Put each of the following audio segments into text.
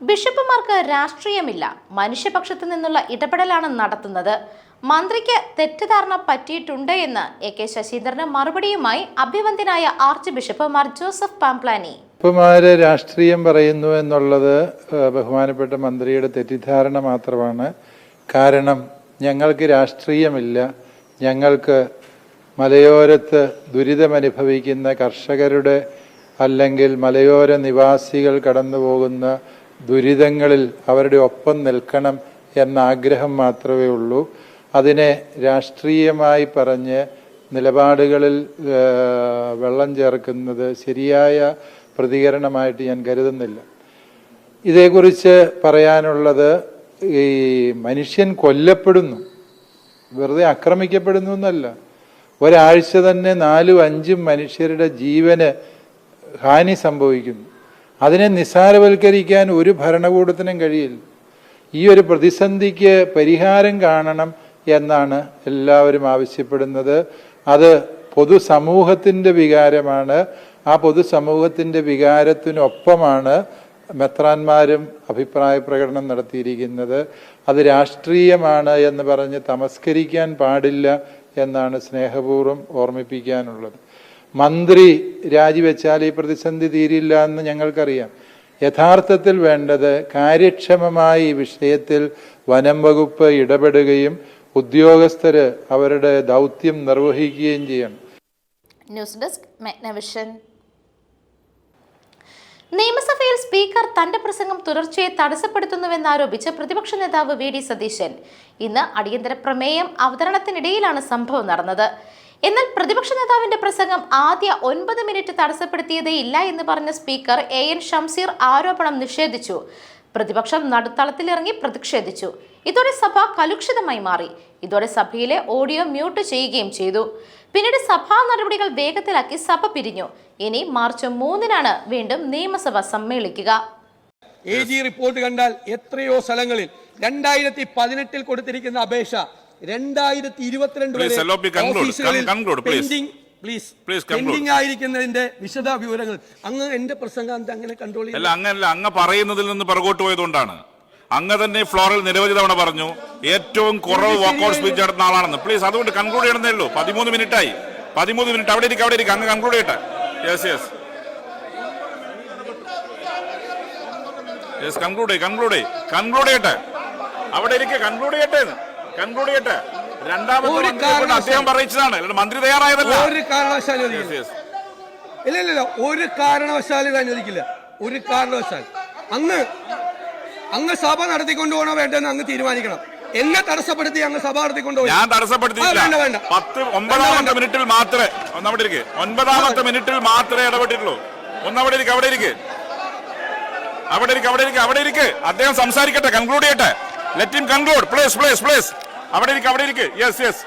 ബിഷപ്പുമാർക്ക് രാഷ്ട്രീയമില്ല. മനുഷ്യപക്ഷത്തു നിന്നുള്ള ഇടപെടലാണ് നടത്തുന്നത്. മന്ത്രിക്ക് തെറ്റിദ്ധാരണ പറ്റിയിട്ടുണ്ട് എന്ന് എ കെ ശശീന്ദ്രന് മറുപടിയുമായി അഭിവന്ദ്യനായ archbishop Mar Joseph Pamplany. ബിഷപ്പുമാര് രാഷ്ട്രീയം പറയുന്നു എന്നുള്ളത് ബഹുമാനപ്പെട്ട മന്ത്രിയുടെ തെറ്റിദ്ധാരണ മാത്രമാണ്. കാരണം ഞങ്ങൾക്ക് രാഷ്ട്രീയമില്ല. ഞങ്ങൾക്ക് മലയോരത്ത് ദുരിതമനുഭവിക്കുന്ന കർഷകരുടെ അല്ലെങ്കിൽ മലയോര നിവാസികൾ കടന്നു പോകുന്ന ദുരിതങ്ങളിൽ അവരുടെ ഒപ്പം നിൽക്കണം എന്ന ആഗ്രഹം മാത്രമേ ഉള്ളൂ. അതിനെ രാഷ്ട്രീയമായി പറഞ്ഞ് നിലപാടുകളിൽ വെള്ളം ചേർക്കുന്നത് ശരിയായ പ്രതികരണമായിട്ട് ഞാൻ കരുതുന്നില്ല. ഇതേക്കുറിച്ച് പറയാനുള്ളത് ഈ മനുഷ്യൻ കൊല്ലപ്പെടുന്നു. വെറുതെ ആക്രമിക്കപ്പെടുന്നു എന്നല്ല. ഒരാഴ്ച തന്നെ നാലും അഞ്ചും മനുഷ്യരുടെ ജീവന് ഹാനി സംഭവിക്കുന്നു. അതിനെ നിസ്സാരവൽക്കരിക്കാൻ ഒരു ഭരണകൂടത്തിനും കഴിയില്ല. ഈ ഒരു പ്രതിസന്ധിക്ക് പരിഹാരം കാണണം എന്നാണ് എല്ലാവരും ആവശ്യപ്പെടുന്നത്. അത് പൊതുസമൂഹത്തിന്റെ വികാരമാണ്. ആ പൊതുസമൂഹത്തിന്റെ വികാരത്തിനൊപ്പമാണ് മെത്രാന്മാരും അഭിപ്രായ പ്രകടനം നടത്തിയിരിക്കുന്നത്. അത് രാഷ്ട്രീയമാണ് എന്ന് പറഞ്ഞ് തമസ്കരിക്കാൻ പാടില്ല എന്നാണ് സ്നേഹപൂർവം ഓർമ്മിപ്പിക്കാനുള്ളത്. മന്ത്രി രാജിവെച്ചാൽ ഈ പ്രതിസന്ധി തീരില്ല എന്ന് ഞങ്ങൾക്കറിയാം. യഥാർത്ഥത്തിൽ വേണ്ടത് കാര്യക്ഷമമായി ഈ വിഷയത്തിൽ വനം വകുപ്പ് ഇടപെടുകയും ഉദ്യോഗസ്ഥര് അവരുടെ ദൗത്യം നിർവഹിക്കുകയും ചെയ്യണം. ന്യൂസ് ഡെസ്ക് നിയമസഭയിൽ സ്പീക്കർ തന്റെ പ്രസംഗം തുടർച്ചയെ തടസ്സപ്പെടുത്തുന്നുവെന്നാരോപിച്ച് പ്രതിപക്ഷ നേതാവ് വി ഡി സതീശൻ. ഇന്ന് അടിയന്തര പ്രമേയം അവതരണത്തിനിടയിലാണ് സംഭവം നടന്നത്. എന്നാൽ പ്രതിപക്ഷ നേതാവിന്റെ പ്രസംഗം ആദ്യ ഒൻപത് മിനിറ്റ് തടസ്സപ്പെടുത്തിയതേ ഇല്ല എന്ന് പറഞ്ഞ സ്പീക്കർ എ എൻ ഷംസീർ ആരോപണം നിഷേധിച്ചു. പ്രതിപക്ഷം നടുത്തളത്തിലിറങ്ങി പ്രതിഷേധിച്ചു. ഇതോടെ സഭ കലുഷിതമായി മാറി. ഇതോടെ സഭയിലെ ഓഡിയോ മ്യൂട്ട് ചെയ്യുകയും ചെയ്തു. പിന്നീട് സഭാ നടപടികൾ വേഗത്തിലാക്കി സഭ പിരിഞ്ഞു. ഇനി മാർച്ച് മൂന്നിനാണ് വീണ്ടും നിയമസഭ സമ്മേളിക്കുക. എ ജി റിപ്പോർട്ട് കണ്ടാൽ എത്രയോ സ്ഥലങ്ങളിൽ രണ്ടായിരത്തി പതിനെട്ടിൽ കൊടുത്തിരിക്കുന്ന അപേക്ഷ രണ്ടായിരത്തി ഇരുപത്തിരണ്ട് please. പ്ലീസ് Please, പെൻഡിംഗ് ആയിരിക്കുന്നതിന്റെ വിശദ വിവരങ്ങൾ അങ്ങ് എന്റെ പ്രസംഗാന്ത അങ്ങനെ കൺട്രോൾ അല്ല അങ്ങനല്ല അങ്ങ് പറയുന്നതിൽ നിന്ന് പിറകോട്ട് പോയതുകൊണ്ടാണ്. അങ്ങ് തന്നെ ഫ്ലോറിൽ നിരവധി തവണ പറഞ്ഞു ഏറ്റവും കുറവ് വാക്കൗട്ട് സ്പീച്ച് നടത്തുന്ന ആളാണെന്ന്. പ്ലീസ് അതുകൊണ്ട് കൺക്ലൂഡ് ചെയ്യണമെന്നേ ഉള്ളൂ. പതിമൂന്ന് മിനിറ്റ് ആയി പതിമൂന്ന് മിനിറ്റ് അവിടെ ഇരിക്കും അവിടെ ഇരിക്കും. അങ്ങ് കൺക്ലൂഡ് ചെയ്യട്ടെ. Yes yes yes conclude conclude conclude ചെയ്യട്ടെ. അവിടെ ഇരിക്കുക കൺക്ലൂഡ് ചെയ്യട്ടെ കൺക്ലൂഡ് ചെയ്യട്ടെ. രണ്ടാമത്തെ അദ്ദേഹം പറയിച്ചതാണ്. മന്ത്രി തയ്യാറായതല്ല. ഒരു കാരണവശാലും ഇല്ല ഇല്ല ഒരു കാരണവശാലും ഇത് അനുവദിക്കില്ല ഒരു കാരണവശാൽ അങ്ങ് അങ്ങ് സഭ നടത്തിക്കൊണ്ടുപോകണോ വേണ്ടെന്ന് അങ്ങ് തീരുമാനിക്കണം. എന്നെ തടസ്സപ്പെടുത്തി അങ്ങ് സഭ നടത്തിക്കൊണ്ടു ഞാൻ തടസ്സപ്പെടുത്തിയില്ല പത്ത് ഒമ്പതാമത്തെ മിനിറ്റിൽ മാത്രമേ ഒന്നവിടെ ഇരിക്കെ. ഒൻപതാമത്തെ മിനിറ്റിൽ മാത്രമേ ഇടപെട്ടിട്ടുള്ളൂ. ഒന്നവിടെ ഇരിക്കെ അവിടെ ഇരിക്കെ. അവിടെ ഇരിക്കെ അവിടെ ഇരിക്കെ അവിടെ ഇരിക്കെ. അദ്ദേഹം സംസാരിക്കട്ടെ കൺക്ലൂഡ് ചെയ്യട്ടെ. Let him conclude please please please അവിടെ ഇരിക്കെ അവിടെ ഇരിക്ക്. യെസ് യെസ്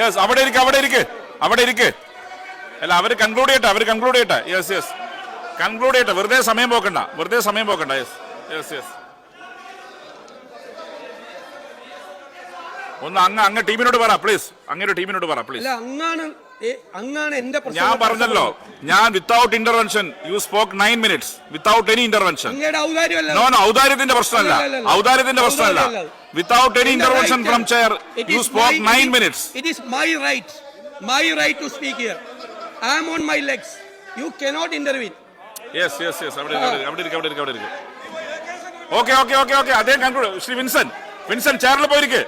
യെസ് അവിടെ ഇരിക്കെ അവിടെ ഇരിക്ക്. അവിടെ ഇരിക്ക്. അല്ല അവർ കൺക്ലൂഡ് ചെയ്യട്ടെ അവർ കൺക്ലൂഡ് ചെയ്യട്ടെ. യെസ് യെസ് കൺക്ലൂഡ് ചെയ്യട്ടെ. വെറുതെ സമയം പോക്കണ്ട. വെറുതെ സമയം പോക്കണ്ട. യെസ് യെസ് യെസ് ഒന്ന് അങ്ങ് അങ്ങ് ടീമിനോട് പറ പ്ലീസ് അങ്ങനെ ടീമിനോട് പറ പ്ലീസ് അങ്ങാണ് അങ്ങാണ് എന്റെ ഞാൻ പറഞ്ഞല്ലോ. ഞാൻ without intervention you spoke nine minutes without any intervention ഔദാര്യത്തിന്റെ പ്രശ്നമല്ല. ഔദാര്യത്തിന്റെ പ്രശ്നമല്ല. ഔദാര്യമല്ല. Without any In the intervention right It you is spoke my- nine it minutes It is my right, my right to speak here. I am on my legs. You cannot intervene. Yes yes yes അവിടെ ഇരിക്ക്, അവിടെ ഇരിക്ക്, അവിടെ ഇരിക്ക്, അവിടെ ഇരിക്ക്. Okay okay okay okay അദ്ദേഹം conclude Shri Vinson Vincent ചെയറിൽ പോയിരിക്ക്.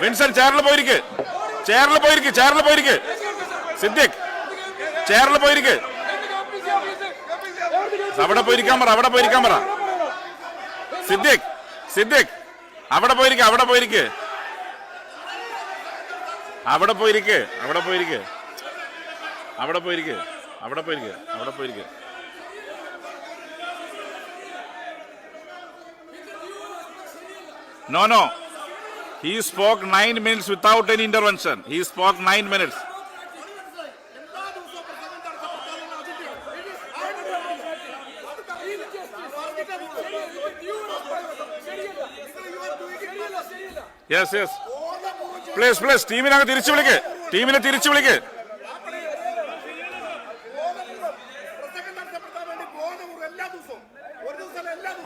വിൻസൻ ചെയറിൽ പോയിരിക്ക്. ചെയറിൽ പോയിരിക്ക് ചെയറിൽ പോയിരിക്ക്. സിദ്ദിഖ് ചെയറിൽ പോയിരിക്ക്. അവിടെ പോയിരിക്കാൻ പറ അവിടെ പോയിരിക്കാൻ പറ. സിദ്ദിഖ് സിദ്ദിഖ്. അവിടെ പോയിരിക്ക അവിടെ പോയിരിക്ക. അവിടെ പോയിരിക്ക അവിടെ പോയിരിക്ക. അവിടെ പോയിരിക്ക അവിടെ പോയിരിക്കെ അവിടെ പോയിരിക്കെ. No no he spoke nine minutes without any intervention he spoke nine minutes yes yes please please ടീമിനെ അങ്ങ് തിരിച്ചു വിളിക്ക്. ടീമിനെ തിരിച്ചു വിളിക്ക്.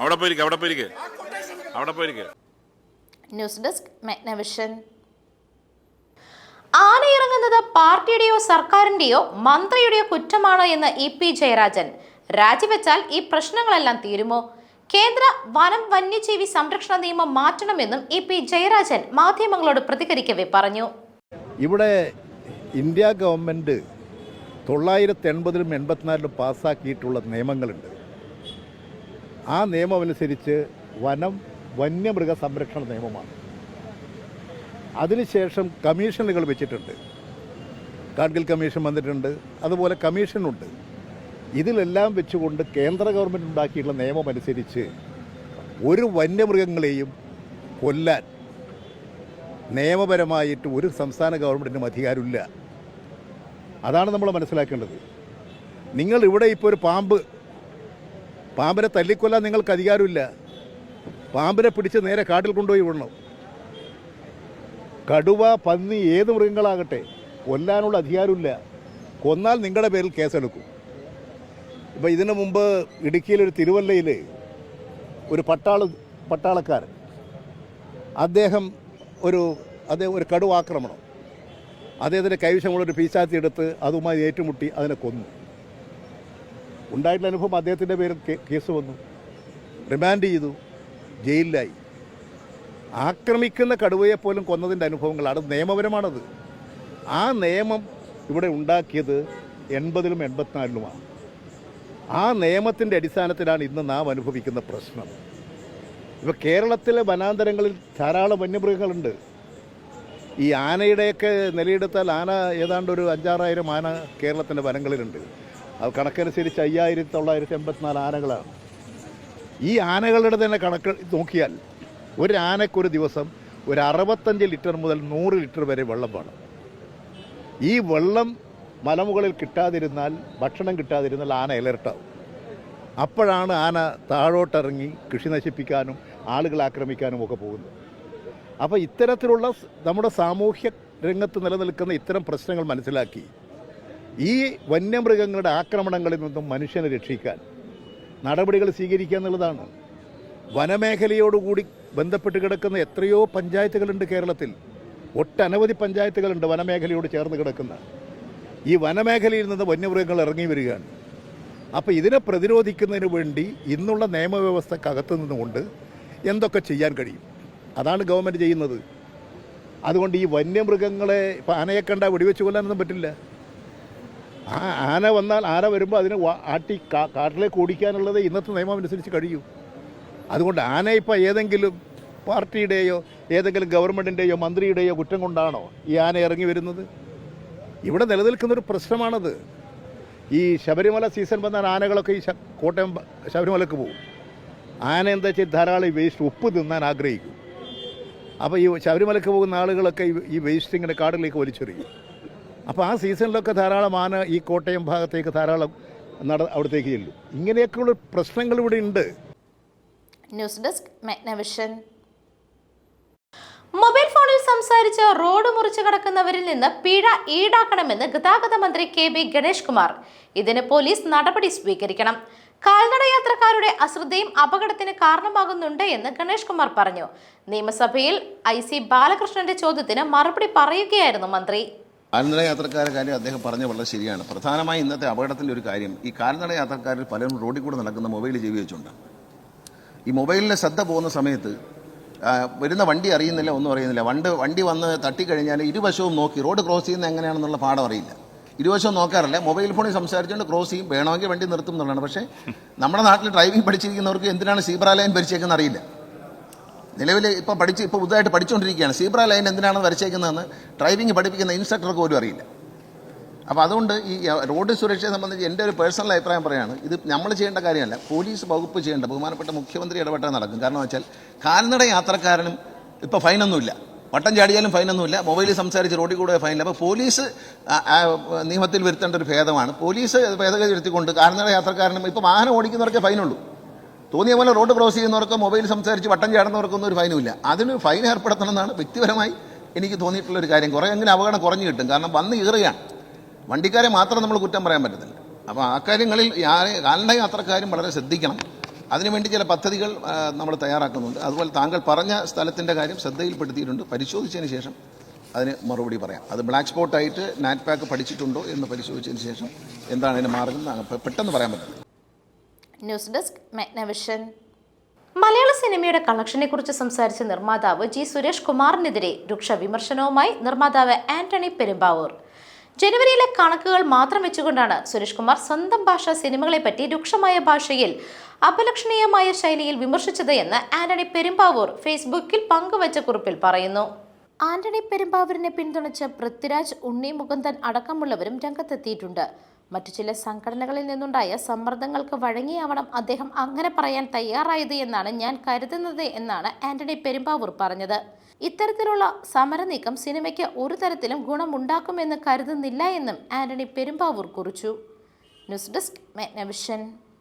അവിടെ പോയിരിക്കും അവിടെ പോയിരിക്കുക അവിടെ പോയിരിക്കുക ന്യൂസ് ഡെസ്ക് മെഗ്നവിഷൻ ആനയിറങ്ങുന്നത് പാർട്ടിയുടെയോ സർക്കാരിന്റെയോ മന്ത്രിയുടെയോ കുറ്റമാണോ എന്ന് ഇ പി ജയരാജൻ? രാജിവെച്ചാൽ ഈ പ്രശ്നങ്ങളെല്ലാം തീരുമോ? കേന്ദ്ര വനം വന്യജീവി സംരക്ഷണ നിയമം മാറ്റണമെന്നും ഇ പി ജയരാജൻ മാധ്യമങ്ങളോട് പ്രതികരിക്കവേ പറഞ്ഞു. ഇവിടെ ഇന്ത്യ ഗവൺമെന്റ് തൊള്ളായിരത്തി എൺപതിലും എൺപത്തിനാലിലും പാസ്സാക്കിയിട്ടുള്ള നിയമങ്ങളുണ്ട്. ആ നിയമമനുസരിച്ച് വനം വന്യമൃഗ സംരക്ഷണ നിയമമാണ്. അതിനുശേഷം കമ്മീഷനുകൾ വെച്ചിട്ടുണ്ട്. കാർഗിൽ കമ്മീഷൻ വന്നിട്ടുണ്ട്. അതുപോലെ കമ്മീഷനുണ്ട്. ഇതിലെല്ലാം വെച്ചുകൊണ്ട് കേന്ദ്ര ഗവൺമെന്റ് ഉണ്ടാക്കിയിട്ടുള്ള നിയമമനുസരിച്ച് ഒരു വന്യമൃഗങ്ങളെയും കൊല്ലാൻ നിയമപരമായിട്ട് ഒരു സംസ്ഥാന ഗവൺമെന്റിനും അധികാരമില്ല. അതാണ് നമ്മൾ മനസ്സിലാക്കേണ്ടത്. നിങ്ങൾ ഇവിടെ ഇപ്പോൾ ഒരു പാമ്പ് പാമ്പിനെ തല്ലിക്കൊല്ലാൻ നിങ്ങൾക്ക് അധികാരമില്ല. പാമ്പിനെ പിടിച്ച് നേരെ കാട്ടിൽ കൊണ്ടുപോയി വിടണം. കടുവ പന്നി ഏത് മൃഗങ്ങളാകട്ടെ കൊല്ലാനുള്ള അധികാരമില്ല. കൊന്നാൽ നിങ്ങളുടെ പേരിൽ കേസെടുക്കും. ഇപ്പോൾ ഇതിനു മുമ്പ് ഇടുക്കിയിലൊരു തിരുവല്ലയിൽ ഒരു പട്ടാള പട്ടാളക്കാരൻ അദ്ദേഹം ഒരു അദ്ദേഹം ഒരു കടുവ ആക്രമണം. അദ്ദേഹത്തിന്റെ കൈവശമുള്ള ഒരു പീശാത്തി എടുത്ത് അതുമായി ഏറ്റുമുട്ടി അതിനെ കൊന്നു. ഉണ്ടായിട്ടുള്ള അനുഭവം അദ്ദേഹത്തിന്റെ പേരിൽ കേസ് വന്നു. റിമാൻഡ് ചെയ്തു. ജയിലിലായി. ആക്രമിക്കുന്ന കടുവയെ പോലും കൊന്നതിന്റെ അനുഭവങ്ങളാണ് നിയമപരമാണത്. ആ നിയമം ഇവിടെ ഉണ്ടാക്കിയത് എൺപതിലും എൺപത്തിനാലിലുമാണ്. ആ നിയമത്തിന്റെ അടിസ്ഥാനത്തിലാണ് ഇന്ന് നാം അനുഭവിക്കുന്ന പ്രശ്നം. ഇപ്പോൾ കേരളത്തിലെ വനാന്തരങ്ങളിൽ ധാരാളം വന്യമൃഗങ്ങളുണ്ട്. ഈ ആനയുടെയൊക്കെ നിലയെടുത്താൽ ആന ഏതാണ്ട് ഒരു അഞ്ചാറായിരം ആന കേരളത്തിന്റെ വനങ്ങളിലുണ്ട്. അത് കണക്കനുസരിച്ച് അയ്യായിരത്തി തൊള്ളായിരത്തി എൺപത്തിനാല് ആനകളാണ്. ഈ ആനകളുടെ തന്നെ കണക്ക് നോക്കിയാൽ ഒരു ആനയ്ക്കൊരു ദിവസം ഒരു അറുപത്തഞ്ച് ലിറ്റർ മുതൽ നൂറ് ലിറ്റർ വരെ വെള്ളം വേണം. ഈ വെള്ളം മലമുകളിൽ കിട്ടാതിരുന്നാൽ ഭക്ഷണം കിട്ടാതിരുന്നാൽ ആന ഇലർട്ടാവും അപ്പോഴാണ് ആന താഴോട്ടിറങ്ങി കൃഷി നശിപ്പിക്കാനും ആളുകളെ ആക്രമിക്കാനും ഒക്കെ പോകുന്നത്. അപ്പോൾ ഇത്തരത്തിലുള്ള നമ്മുടെ സാമൂഹ്യ രംഗത്ത് നിലനിൽക്കുന്ന ഇത്തരം പ്രശ്നങ്ങൾ മനസ്സിലാക്കി ഈ വന്യമൃഗങ്ങളുടെ ആക്രമണങ്ങളിൽ നിന്നും മനുഷ്യനെ രക്ഷിക്കാൻ നടപടികൾ സ്വീകരിക്കുക എന്നുള്ളതാണ്. വനമേഖലയോടുകൂടി ബന്ധപ്പെട്ട് കിടക്കുന്ന എത്രയോ പഞ്ചായത്തുകളുണ്ട് കേരളത്തിൽ. ഒട്ടനവധി പഞ്ചായത്തുകളുണ്ട് വനമേഖലയോട് ചേർന്ന് കിടക്കുന്ന. ഈ വനമേഖലയിൽ നിന്ന് വന്യമൃഗങ്ങൾ ഇറങ്ങി വരികയാണ്. അപ്പോൾ ഇതിനെ പ്രതിരോധിക്കുന്നതിന് വേണ്ടി ഇന്നുള്ള നിയമവ്യവസ്ഥക്കകത്ത് നിന്നുകൊണ്ട് എന്തൊക്കെ ചെയ്യാൻ കഴിയും? അതാണ് ഗവൺമെന്റ് ചെയ്യുന്നത്. അതുകൊണ്ട് ഈ വന്യമൃഗങ്ങളെ ഇപ്പം ആനയെ കണ്ട വെടിവെച്ച് കൊല്ലാനൊന്നും പറ്റില്ല. ആ ആന വന്നാൽ ആന വരുമ്പോൾ അതിനെ ആട്ടി കാട്ടിലേക്ക് ഓടിക്കാനുള്ളത് ഇന്നത്തെ നിയമം അനുസരിച്ച് കഴിയൂ. അതുകൊണ്ട് ആന ഇപ്പം ഏതെങ്കിലും പാർട്ടിയുടെയോ ഏതെങ്കിലും ഗവൺമെന്റിന്റെയോ മന്ത്രിയുടെയോ കുറ്റം കൊണ്ടാണോ ഈ ആന ഇറങ്ങി വരുന്നത്? ഇവിടെ നിലനിൽക്കുന്നൊരു പ്രശ്നമാണത്. ഈ ശബരിമല സീസൺ വന്നാൽ ആനകളൊക്കെ ഈ കോട്ടയം ശബരിമലക്ക് പോകും. ആന എന്താ വെച്ചാൽ ധാരാളം വേസ്റ്റ് ഉപ്പ് തിന്നാൻ ആഗ്രഹിക്കും. അപ്പോൾ ഈ ശബരിമലക്ക് പോകുന്ന ആളുകളൊക്കെ ഈ- വേസ്റ്റ് ഇങ്ങനെ കാടിലേക്ക് വലിച്ചെറിയും. അപ്പോൾ ആ സീസണിലൊക്കെ ധാരാളം ആന ഈ കോട്ടയം ഭാഗത്തേക്ക് ധാരാളം നട അവിടത്തേക്ക് ചെല്ലും. ഇങ്ങനെയൊക്കെയുള്ള പ്രശ്നങ്ങൾ ഇവിടെ ഉണ്ട്. News desk Meghna Vision. സംസാരിച്ച് റോഡ് മുറിച്ചു കടക്കുന്നവരിൽ നിന്ന് പിഴ ഈടാക്കണമെന്ന് ഗതാഗത മന്ത്രി കെ ബി ഗണേഷ് കുമാർ. ഇതിന് പോലീസ് നടപടി സ്വീകരിക്കണം. കാൽനട യാത്രക്കാരുടെ അശ്രദ്ധയും അപകടത്തിന് കാരണമാകുന്നുണ്ട് എന്ന് ഗണേഷ് കുമാർ പറഞ്ഞു. നിയമസഭയിൽ ഐ സി ബാലകൃഷ്ണന്റെ ചോദ്യത്തിന് മറുപടി പറയുകയായിരുന്നു മന്ത്രി. കാൽനട യാത്രക്കാരുടെ കാര്യം അദ്ദേഹം പറഞ്ഞ വളരെ ശരിയാണ്. പ്രധാനമായി ഇന്നത്തെ അപകടത്തിന്റെ ഒരു കാര്യം ഈ കാൽനട യാത്രക്കാരിൽ പലരും റോഡിൽ കൂടെ നടക്കുന്ന മൊബൈൽ ജീവിച്ചുണ്ട് ഈ മൊബൈലിലെ ശ്രദ്ധ പോകുന്ന സമയത്ത് വരുന്ന വണ്ടി അറിയുന്നില്ല ഒന്നും അറിയുന്നില്ല. വണ്ട് വണ്ടി വന്ന് തട്ടിക്കഴിഞ്ഞാൽ ഇരുവശവും നോക്കി റോഡ് ക്രോസ് ചെയ്യുന്നത് എങ്ങനെയാണെന്നുള്ള പാഠം അറിയില്ല. ഇരുവശവും നോക്കാറില്ല. മൊബൈൽ ഫോണിൽ സംസാരിച്ചുകൊണ്ട് ക്രോസ് ചെയ്യും. വേണമെങ്കിൽ വണ്ടി നിർത്തും എന്നുള്ളതാണ്. പക്ഷേ നമ്മുടെ നാട്ടിൽ ഡ്രൈവിംഗ് പഠിച്ചിരിക്കുന്നവർക്ക് എന്തിനാണ് സീബ്ര ലൈൻ വരച്ചേക്കുന്നത് അറിയില്ല. നിലവിൽ ഇപ്പോൾ പഠിച്ച് ഇപ്പോൾ പുതുതായിട്ട് പഠിച്ചുകൊണ്ടിരിക്കുകയാണ് സീബ്ര ലൈൻ എന്തിനാണെന്ന് വരച്ചേക്കുന്നതെന്ന് ഡ്രൈവിംഗ് പഠിപ്പിക്കുന്ന ഇൻസ്ട്രക്ടർക്ക് പോലും അറിയില്ല. അപ്പോൾ അതുകൊണ്ട് ഈ റോഡ് സുരക്ഷയെ സംബന്ധിച്ച് എന്റെ ഒരു പേഴ്സണൽ അഭിപ്രായം പറയുകയാണ് ഇത് നമ്മൾ ചെയ്യേണ്ട കാര്യമല്ല. പോലീസ് വകുപ്പ് ചെയ്യേണ്ട ബഹുമാനപ്പെട്ട മുഖ്യമന്ത്രി ഇടപെട്ടാൽ നടക്കും. കാരണം വെച്ചാൽ കാൽനട യാത്രക്കാരനും ഇപ്പോൾ ഫൈനൊന്നുമില്ല. വട്ടം ചാടിയാലും ഫൈനൊന്നുമില്ല. മൊബൈലിൽ സംസാരിച്ച് റോഡിൽ കൂടെ ഫൈനില്ല. അപ്പോൾ പോലീസ് നിയമത്തിൽ വരുത്തേണ്ട ഒരു ഭേദമാണ്. പോലീസ് ഭേദഗതി വരുത്തിക്കൊണ്ട് കാൽനട യാത്രക്കാരനും ഇപ്പോൾ വാഹനം ഓടിക്കുന്നവർക്കേ ഫൈനുള്ളൂ. തോന്നിയ പോലെ റോഡ് ക്രോസ് ചെയ്യുന്നവർക്കോ മൊബൈൽ സംസാരിച്ച് വട്ടം ചാടുന്നവർക്കൊന്നും ഒരു ഫൈനും ഇല്ല അതിന് ഫൈൻ ഏർപ്പെടുത്തണമെന്നാണ് വ്യക്തിപരമായി എനിക്ക് തോന്നിയിട്ടുള്ള ഒരു കാര്യം. കുറേയെങ്കിലും അപകടം കുറഞ്ഞു കിട്ടും. കാരണം വന്ന് കയറുകയാണ്. വണ്ടിക്കാരെ മാത്രം നമ്മൾ കുറ്റം പറയാൻ പറ്റത്തില്ല. അപ്പോൾ ആ കാര്യങ്ങളിൽ കാൽനട യാത്രക്കാരും വളരെ ശ്രദ്ധിക്കണം. അതിനുവേണ്ടി ചില പദ്ധതികൾ നമ്മൾ തയ്യാറാക്കുന്നുണ്ട്. അതുപോലെ താങ്കൾ പറഞ്ഞ സ്ഥലത്തിന്റെ കാര്യം ശ്രദ്ധയിൽപ്പെടുത്തിയിട്ടുണ്ട്. പരിശോധിച്ചതിന് ശേഷം അതിന് മറുപടി പറയാം. അത് ബ്ലാക്ക് സ്പോട്ടായിട്ട് നാറ്റ് പാക്ക് പഠിച്ചിട്ടുണ്ടോ എന്ന് പരിശോധിച്ചതിന് ശേഷം എന്താണ് അതിന് മാർഗം പെട്ടെന്ന് പറയാൻ പറ്റും. News desk Meghna Vision. മലയാള സിനിമയുടെ കളക്ഷനെ കുറിച്ച് സംസാരിച്ച നിർമ്മാതാവ് ജി സുരേഷ് കുമാറിനെതിരെ രൂക്ഷ വിമർശനവുമായി നിർമ്മാതാവ് ആന്റണി പെരുമ്പാവൂർ. ജനുവരിയിലെ കണക്കുകൾ മാത്രം വെച്ചുകൊണ്ടാണ് സുരേഷ് കുമാർ സ്വന്തം ഭാഷ സിനിമകളെ പറ്റി രൂക്ഷമായ ഭാഷയിൽ അപലക്ഷണീയമായ ശൈലിയിൽ വിമർശിച്ചത് എന്ന് ആന്റണി പെരുമ്പാവൂർ ഫേസ്ബുക്കിൽ പങ്കുവച്ച കുറിപ്പിൽ പറയുന്നു. ആന്റണി പെരുമ്പാവൂരിനെ പിന്തുണച്ച് പൃഥ്വിരാജ് ഉണ്ണി മുകുന്ദൻ അടക്കമുള്ളവരും രംഗത്തെത്തിയിട്ടുണ്ട്. മറ്റു ചില സംഘടനകളിൽ നിന്നുണ്ടായ സമ്മർദ്ദങ്ങൾക്ക് വഴങ്ങിയാവണം അദ്ദേഹം അങ്ങനെ പറയാൻ തയ്യാറായത് എന്നാണ് ഞാൻ കരുതുന്നത് എന്നാണ് ആന്റണി പെരുമ്പാവൂർ പറഞ്ഞത്. ഇത്തരത്തിലുള്ള സമരനീക്കം സിനിമയ്ക്ക് ഒരു തരത്തിലും ഗുണമുണ്ടാക്കുമെന്ന് കരുതുന്നില്ല എന്നും ആന്റണി പെരുമ്പാവൂർ കുറിച്ചു. News desk Meghna Vision.